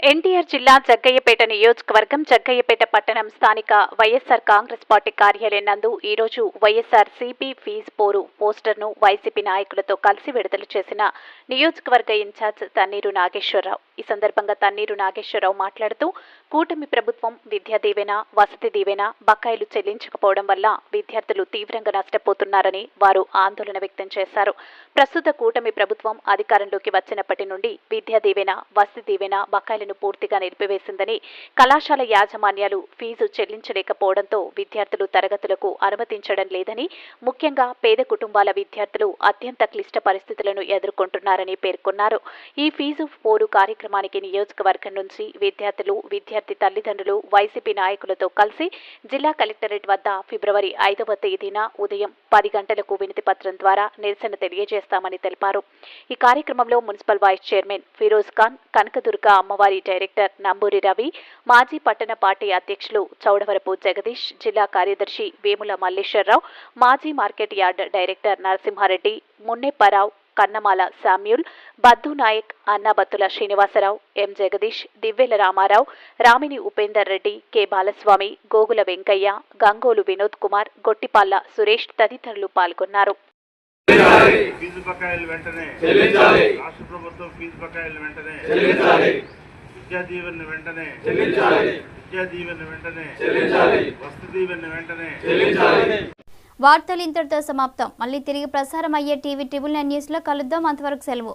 ఎన్టీఆర్ జిల్లా జగ్గయ్యపేట నియోజకవర్గం జగ్గయ్యపేట పట్టణం స్థానిక వైఎస్ఆర్ కాంగ్రెస్ పార్టీ కార్యాలయం నందు ఈ రోజు వైఎస్ఆర్ సిపి ఫీజ్ పోరు పోస్టర్ను వైసీపీ నాయకులతో కలిసి విడుదల చేసిన నియోజకవర్గ ఇన్ఛార్జ్ తన్నీరు నాగేశ్వరరావు. ఈ సందర్భంగా తన్నీరు నాగేశ్వరరావు మాట్లాడుతూ కూటమి ప్రభుత్వం విద్యా దీవెన వసతి దీవెన బకాయిలు చెల్లించకపోవడం వల్ల విద్యార్థులు తీవ్రంగా నష్టపోతున్నారని వారు ఆందోళన వ్యక్తం చేశారు. ప్రస్తుత కూటమి ప్రభుత్వం అధికారంలోకి వచ్చినప్పటి నుండి విద్యా దీవెన వసతి దీవెన బకాయిలు బకాయిలను పూర్తిగా నిలిపివేసిందని కళాశాల యాజమాన్యాలు ఫీజు చెల్లించలేకపోవడంతో విద్యార్థులు తరగతులకు అనుమతించడం లేదని ముఖ్యంగా పేద కుటుంబాల విద్యార్థులు అత్యంత క్లిష్ట పరిస్థితులను ఎదుర్కొంటున్నారని పేర్కొన్నారు. ఈ ఫీజు పోరు కార్యక్రమానికి నియోజకవర్గం నుంచి విద్యార్థులు విద్యార్థి తల్లిదండ్రులు వైసీపీ నాయకులతో కలిసి జిల్లా కలెక్టరేట్ వద్ద ఫిబ్రవరి ఐదవ తేదీన ఉదయం పది గంటలకు వినతి పత్రం ద్వారా నిరసన తెలియజేస్తామని తెలిపారు. ఈ కార్యక్రమంలో municipal vice chairman Firoz Khan Kanakadurga అమ్మవారి డైరెక్టర్ నంబూరి రవి మాజీ పట్టణ పార్టీ అధ్యక్షులు చౌడవరపు జగదీష్ జిల్లా కార్యదర్శి వేముల మల్లేశ్వరరావు మాజీ market yard director Narasimhareddy Munnepparao Kannamala Samuel Baddu Naik Annabattula Srinivasarao M Jagadish Divvela Ramarao Ramini Upender Reddy K Balaswamy Gogula Venkaiah Gangolu Vinod Kumar Gottipalla Suresh తదితరులు పాల్గొన్నారు. Fee బకాయిలు వెంటనే చెల్లించాలి. రాష్ట్ర ప్రభుత్వం ఫీజు బకాయిలు వెంటనే చెల్లించాలి. విద్యా దీవెన వెంటనే చెల్లించాలి. విద్యా దీవెన వెంటనే చెల్లించాలి. వస్తు దీవెన వెంటనే చెల్లించాలి. వార్తలు ఇంతటితో సమాప్తం. మళ్ళీ తిరిగి ప్రసారం అయ్యే టీవీ ట్రిబుల్ నైన్ న్యూస్లో కలుద్దాం. అంతవరకు సెలవు.